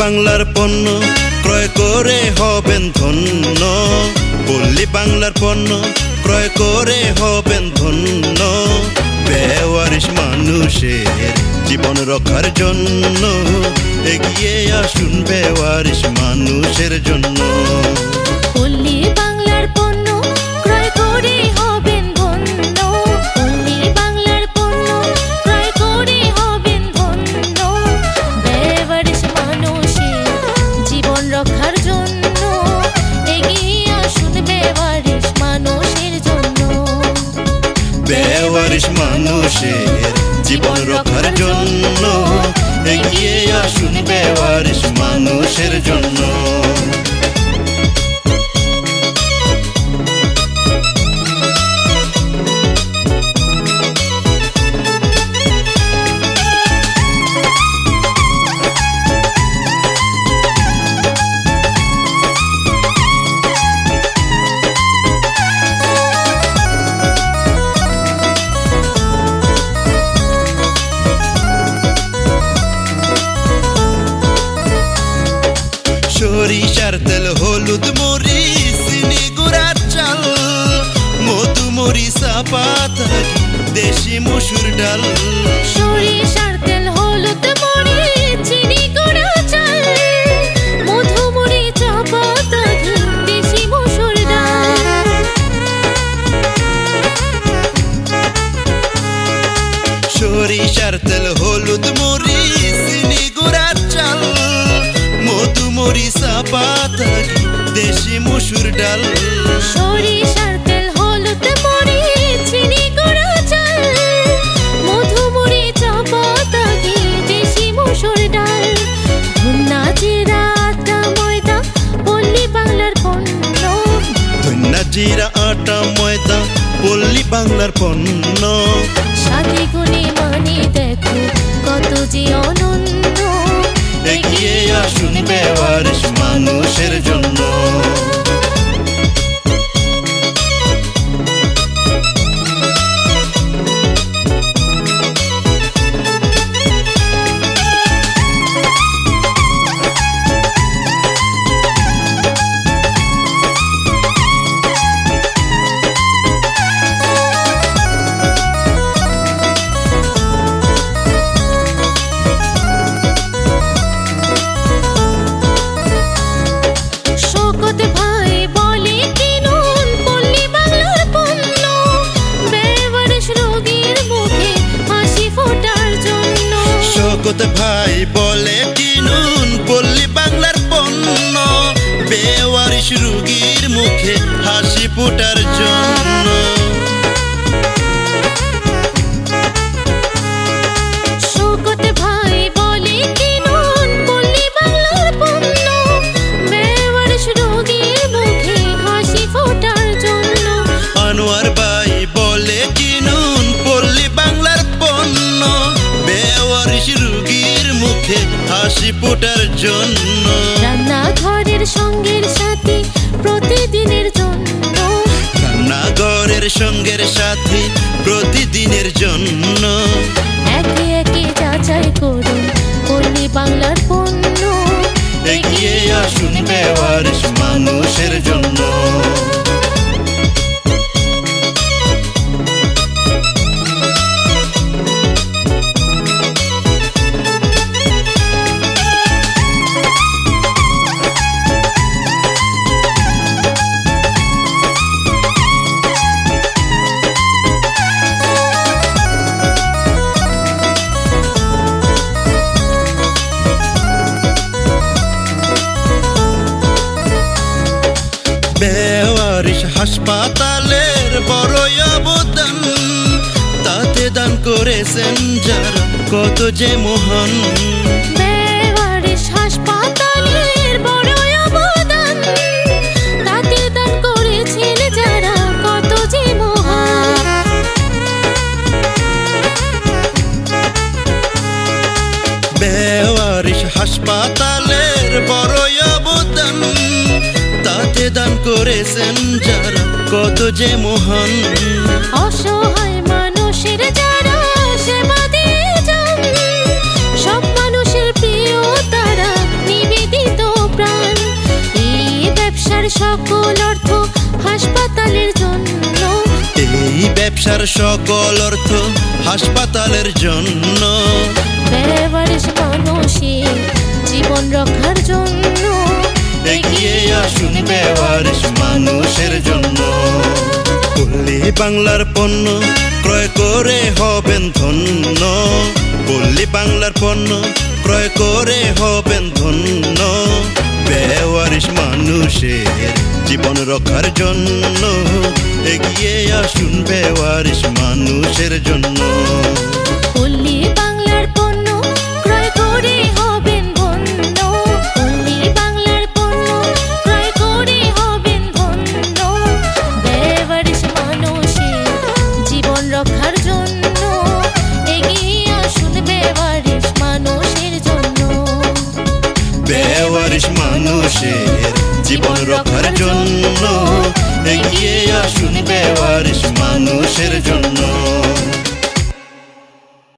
বাংলার পণ্য ক্রয় করে হবেন ধন্য। পল্লী বাংলার পণ্য ক্রয় করে হবেন ধন্য। বেওয়ারিশ মানুষের জীবন রক্ষার জন্য। এগিয়ে আসুন বেওয়ারিস মানুষের জন্য। রক্ষার জন্য এগিয়ে আসুন বেওয়ারিশ মানুষের জন্য। হলুদ মরিচ গুড়ার চাল মধু মরিচা পাতা দেশি মসুর ডাল। পল্লী বাংলার পণ্য। সাথে গুণে মানে দেখো কত যে অনন্য। এগিয়ে আসুন ব্যবহার মানুষের জন্য। ভাই বলে কিনুন পল্লী বাংলার পণ্য। বেওয়ারিশ রুগীর মুখে হাসি ফোটার জন্য। রান্নাঘরের সঙ্গের সাথে প্রতিদিনের জন্য। রান্নাঘরের সঙ্গের সাথে প্রতিদিনের জন্য। হাসপাতালের বড় অবদান। তাতে দান করেছেন যারা কত যে মহান। দান করেছেন যারা কত যে মহান। অসহায় মানুষের সব মানুষের প্রিয় তারা প্রাণ। এই ব্যবসার সকল অর্থ হাসপাতালের জন্য। এই ব্যবসার সকল অর্থ হাসপাতালের জন্য। বেওয়ারিশ মানুষের জন্য। পল্লী বাংলার পণ্য ক্রয় করে হবেন ধন্য। পল্লী বাংলার পণ্য ক্রয় করে হবেন ধন্য। বেওয়ারিশ মানুষের জীবন রক্ষার জন্য। এগিয়ে আসুন বেওয়ারিশ মানুষের জন্য। পল্লী বাংলার পণ্য ক্রয় করে হবেন মানুষের জীবন রক্ষার জন্য। এগিয়ে আসুন বেওয়ারিশ মানুষের জন্য।